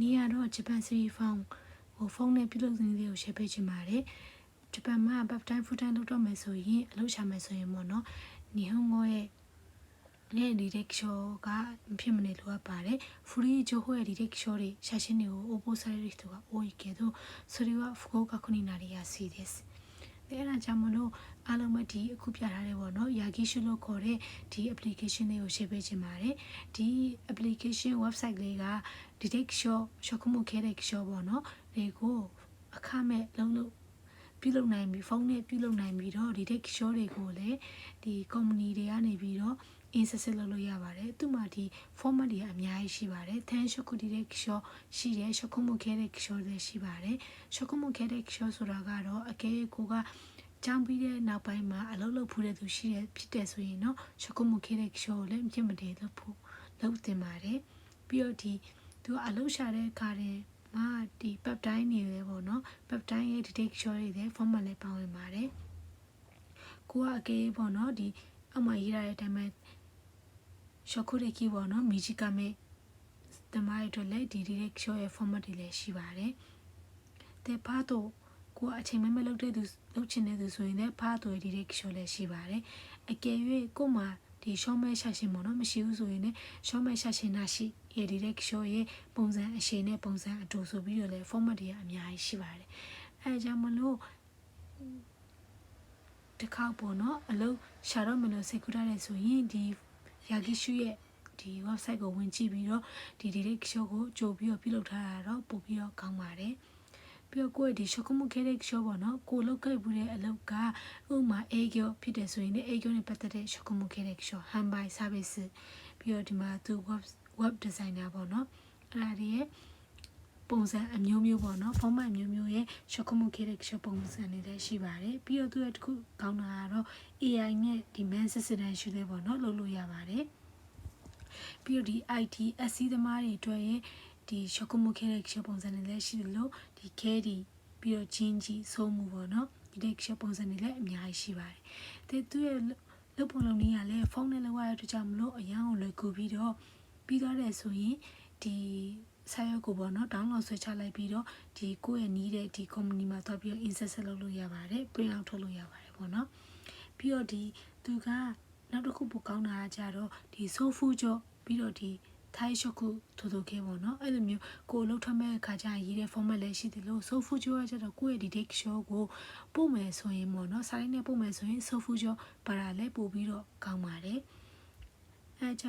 နေရတော့ဂျပန်စီဖုန်းဟိုဖုန်းနဲ့ပြုလုပ်နေလေးကို share ပေးချင်ပါတယ်ဂျပန်မှာ part time full time လုပ်တော့မယ်ဆိုရင်အလုပ်ရှာမယ်ဆိုရင်ပေါ့နော်日本語ရဲ့နဲ့ဒီရက်ရှောကဖြစ်မနေလို့ပါတယ်フリー情報や履歴書で写真を応募される人が多いけどそれは不合格になりやすいです でအဲ့ဒါကြောင့်မလို့အားလုံးပဲဒီအခုပြထားတယ်ပေါ့နော်ယာဂီရှုလို့ခေါ်တဲ့ဒီ application လေးကို share ပေးချင်ပါတယ်ဒီ application website လေးက detect show shock မှုခဲတဲ့ show ပေါ့နော်ဒီကိုအခမဲ့လုံးလို့ ပြုလုပ်နိုင်ပြီဖုန်းနဲ့ပြုလုပ်နိုင်ပြီးတော့ detect show တွေကိုလည်းဒီ company တွေကနေပြီးတော့ insert လုပ်လို့ရပါတယ်သူမှဒီ format တွေအများကြီးရှိပါတယ်10 shock detect show ရှိတယ် shock မှုခဲတဲ့ show လည်းရှိပါတယ် shock မှုခဲတဲ့ show ဆိုတာကတော့အကဲကိုကကြောင်းပြီးတဲ့နောက်ပိုင်းမှာအလုပ်လုပ်ဖူးတဲ့သူရှိတယ်ဖြစ်တယ်ဆိုရင်တော့ရှုပ်မှုခဲတဲ့ show ကိုလည်းမြင့်မတယ်လုပ်ဖို့လုပ်တင်ပါတယ်ပြီးတော့ဒီသူကအလုပ်ရှာတဲ့အခါတည်း မှာဒီ pep time နေလေပေါ့နော် pep time ရဲ့ detect show တွေလည်း format လည်းပါဝင်ပါတယ်ကိုကအကေးပေါ့နော်ဒီအောက်မှာရေးထားတဲ့အတိုင်းပဲရှော့ခုတွေကြီးပေါ့နော်မီဂျီကမဲတမိုင်းတို့လည်းဒီ direct show ရဲ့ format တွေလည်းရှိပါတယ်တဲ့ဘာတော့ကိုအချိန်မဲမဲလုပ်တဲ့သူလုပ်ချင်တဲ့သူဆိုရင်လည်းဖားသွေး direct show လည်းရှိပါတယ်အကယ်၍ကို့မှာ ဒီ show မဲရှာရှင်ပေါ့နော်မရှိဘူးဆိုရင်လည်း show မဲရှာရှင်နာရှိရဲ့ direct show ရဲ့ပုံစံအရှိန်နဲ့ပုံစံအတူဆိုပြီးတော့လည်း format တွေကအများကြီးရှိပါတယ်အဲဒါကြောင့်မလို့တစ်ခေါက်ပေါ့နော်အလုပ်ရှာတော့မလို့စိတ်ကူးထားတယ်ဆိုရင်ဒီယာဂီရှုရဲ့ဒီ website ကိုဝင်ကြည့်ပြီးတော့ဒီ direct show ကိုကြိုပြီးတော့ပြုလုပ်ထားတာတော့ပို့ပြီးတော့ကောင်းပါတယ် ပြီးတော့ကိုယ့်ရဲ့ဒီ shock မှုခဲတဲ့ show ပေါ့နော်ကိုလုတ်ခဲ့ဘူးတဲ့အလုပ်ကဥမာ A ကျော်ဖြစ်တယ်ဆိုရင်လည်း A ကျော်နဲ့ပတ်သက်တဲ့ shock မှုခဲတဲ့ show handby service ပြီးတော့ဒီမှာသူ web web designer ပေါ့နော်အဲ့ဒါတွေရဲ့ပုံစံအမျိုးမျိုးပေါ့နော် format အမျိုးမျိုးရဲ့ shock မှုခဲတဲ့ show ပုံစံတွေလည်းရှိပါတယ်ပြီးတော့သူရဲ့တစ်ခုကောင်းတာကတော့ AI နဲ့ဒီ man assistant ရှိသေးပေါ့နော်လုပ်လို့ရပါတယ်ပြီးတော့ဒီ IT SC သမားတွေအတွက်ရဲ့ ဒီရှော့ကမှုခဲတဲ့ရှော့ပုံစံတွေလည်းရှိတယ်လို့ဒီခဲဒီပြီးတော့ဂျင်းကြီးဆိုးမှုပေါ့နော်ဒီတဲ့ရှော့ပုံစံတွေလည်းအများကြီးရှိပါတယ်တဲ့သူရဲ့လုပ်ပုံလုပ်နည်းကလည်းဖုန်းနဲ့လောက်ရတဲ့အတွက်ကြောင့်မလို့အရန်ကိုလွယ်ကူပြီးတော့ပြီးသွားတယ်ဆိုရင်ဒီဆာရုပ်ကိုပေါ့နော် download ဆွဲချလိုက်ပြီးတော့ဒီကိုယ့်ရဲ့နီးတဲ့ဒီ company မှာသွားပြီးတော့ insert ဆက်လုပ်လို့ရပါတယ် print out ထုတ်လို့ရပါတယ်ပေါ့နော်ပြီးတော့ဒီသူကနောက်တစ်ခုပိုကောင်းတာကကြတော့ဒီ sofu ကြော့ပြီးတော့ဒီ ထိုင်းရှုပ်ခုထိုးထိုးခဲပေါ့နော်အဲ့လိုမျိုးကိုလှုပ်ထမဲ့အခါကျရင်ရေးတဲ့ format လည်းရှိတယ်လို့ sofu ကြော့ကကြတော့ကိုယ့်ရဲ့ဒီ date show ကိုပို့မယ်ဆိုရင်ပေါ့နော်စာရင်းနဲ့ပို့မယ်ဆိုရင် sofu ကြော့ပါတာလည်းပို့ပြီးတော့ကောင်းပါတယ်အဲကြောင့်